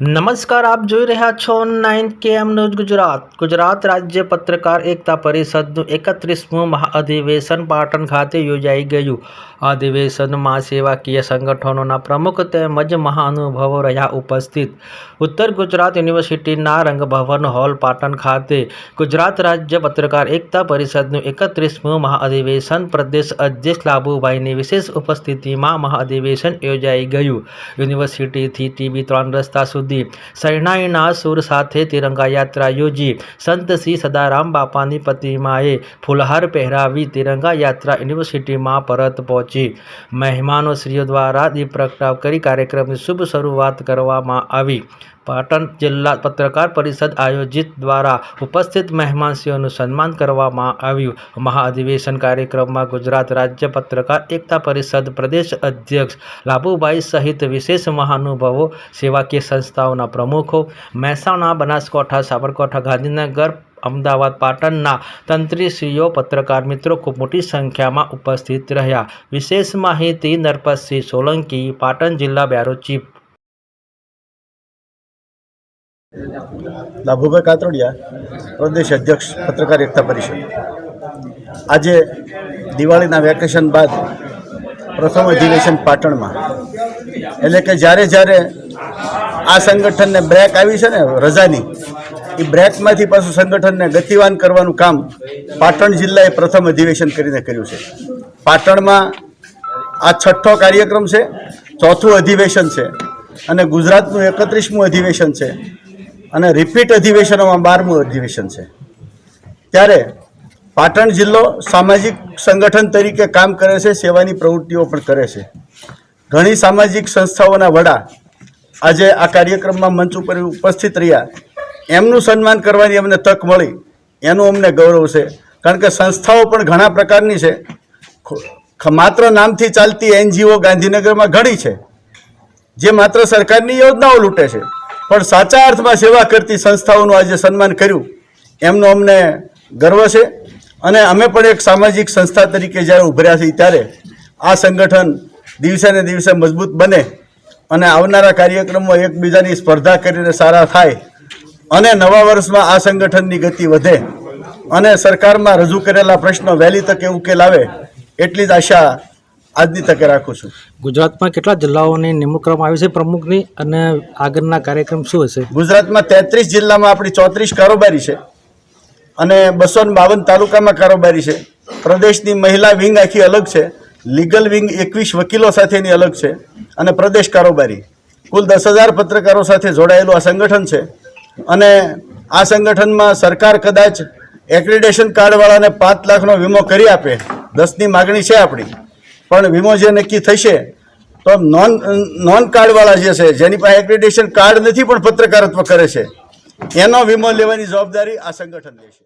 નમસ્કાર, આપ જોઈ રહ્યા છો nine KM news Gujarat. Gujarat રાજ્ય પત્રકાર એકતા પરિષદનું એકત્રીસમું મહાઅધિવેશન પાટણ ખાતે યોજાઈ ગયું. અધિવેશનમાં સેવાકીય સંગઠનોના પ્રમુખ તેમજ મહાનુભાવો રહ્યા ઉપસ્થિત. ઉત્તર ગુજરાત યુનિવર્સિટીના રંગભવન હોલ પાટણ ખાતે ગુજરાત રાજ્ય પત્રકાર એકતા પરિષદનું એકત્રીસમું મહાઅધિવેશન પ્રદેશ અધ્યક્ષ લાભુભાઈની વિશેષ ઉપસ્થિતિમાં મહાઅધિવેશન યોજાઈ ગયું. યુનિવર્સિટીથી ટીવી ત્રણ રસ્તા સુધી શરણાઈના સુર સાથે તિરંગા યાત્રા યોજી. સંત શ્રી સદારામ બાપાની પ્રતિમાએ ફૂલહાર પહેરાવી તિરંગા યાત્રા યુનિવર્સિટીમાં પરત પહોંચી. મહેમાનો શ્રીઓ દ્વારા દીપ પ્રગટાવ કરી કાર્યક્રમની શુભ શરૂઆત કરવામાં આવી. પાટણ જિલ્લા પત્રકાર પરિષદ આયોજિત દ્વારા ઉપસ્થિત મહેમાનશ્રીઓનું સન્માન કરવામાં આવ્યું. મહાઅધિવેશન કાર્યક્રમમાં ગુજરાત રાજ્ય પત્રકાર એકતા પરિષદ પ્રદેશ અધ્યક્ષ લાભુભાઈ સહિત વિશેષ મહાનુભાવો, સેવાકીય સંસ્થાઓના પ્રમુખો, મહેસાણા, બનાસકાંઠા, સાબરકાંઠા, ગાંધીનગર, અમદાવાદ, પાટણના તંત્રીશ્રીઓ, પત્રકાર મિત્રો ખૂબ મોટી સંખ્યામાં ઉપસ્થિત રહ્યા. વિશેષ માહિતી નરપતસિંહ સોલંકી, પાટણ જિલ્લા બ્યુરો ચીફ લાભુભાઈ કાતરોડિયા પ્રદેશ અધ્યક્ષ પત્રકાર એકતા પરિષદ. આજે દિવાળીના વેકેશન બાદ પ્રથમ અધિવેશન પાટણમાં. એટલે કે જ્યારે જ્યારે આ સંગઠનને બ્રેક આવી છે ને, રજાની, એ બ્રેકમાંથી પાછું સંગઠનને ગતિવાન કરવાનું કામ પાટણ જિલ્લાએ પ્રથમ અધિવેશન કરીને કર્યું છે. પાટણમાં આ છઠ્ઠો કાર્યક્રમ છે, ચોથું અધિવેશન છે અને ગુજરાતનું એકત્રીસમું અધિવેશન છે. અને રિપીટ અધિવેશનોમાં બારમું અધિવેશન છે. ત્યારે પાટણ જિલ્લો સામાજિક સંગઠન તરીકે કામ કરે છે, સેવાની પ્રવૃત્તિઓ પણ કરે છે. ઘણી સામાજિક સંસ્થાઓના વડા આજે આ કાર્યક્રમમાં મંચ ઉપર ઉપસ્થિત રહ્યા. એમનું સન્માન કરવાની અમને તક મળી. એનું અમને ગૌરવ છે. કારણ કે સંસ્થાઓ પણ ઘણા પ્રકારની છે. માત્ર નામથી ચાલતી એનજીઓ ગાંધીનગરમાં ઘણી છે. જે માત્ર સરકારની યોજનાઓ લૂંટે છે. પણ સાચા અર્થમાં સેવા કરતી સંસ્થાઓનું આજે સન્માન કર્યું. એમનો અમને ગર્વ છે અને અમે પણ એક સામાજિક સંસ્થા તરીકે જ્યારે ઉભર્યા છીએ ત્યારે આ સંગઠન દિવસે ને દિવસે મજબૂત બને અને આવનારા કાર્યક્રમો એકબીજાની સ્પર્ધા કરીને સારા થાય અને નવા વર્ષમાં આ સંગઠનની ગતિ વધે અને સરકારમાં રજૂ કરેલા પ્રશ્નો વહેલી તકે ઉકેલ આવે એટલી જ આશા આજની તકે રાખું છું. ગુજરાતમાં કેટલા જિલ્લાઓની નિમણૂક કરવામાં આવી છે પ્રમુખની અને આગળના કાર્યક્રમ શું હશે? ગુજરાતમાં તેત્રીસ જિલ્લામાં આપણી ચોત્રીસ કારોબારી છે અને બસો બાવન તાલુકામાં કારોબારી છે. પ્રદેશની મહિલા વિંગ આખી અલગ છે. લીગલ વિંગ એકવીસ વકીલો સાથેની અલગ છે અને પ્રદેશ કારોબારી. કુલ દસ હજાર પત્રકારો સાથે જોડાયેલું આ સંગઠન છે અને આ સંગઠનમાં સરકાર કદાચ એક્રિડેશન કાર્ડવાળાને પાંચ લાખનો વીમો કરી આપે. દસની માગણી છે આપણી. પણ વીમો જે નક્કી થશે, તો નોન નોન કાર્ડવાળા જે છે, જેની પાસે એક્રિડેશન કાર્ડ નથી, પણ પત્રકારત્વ કરે છે, એનો વીમો લેવાની જવાબદારી આ સંગઠન લેશે.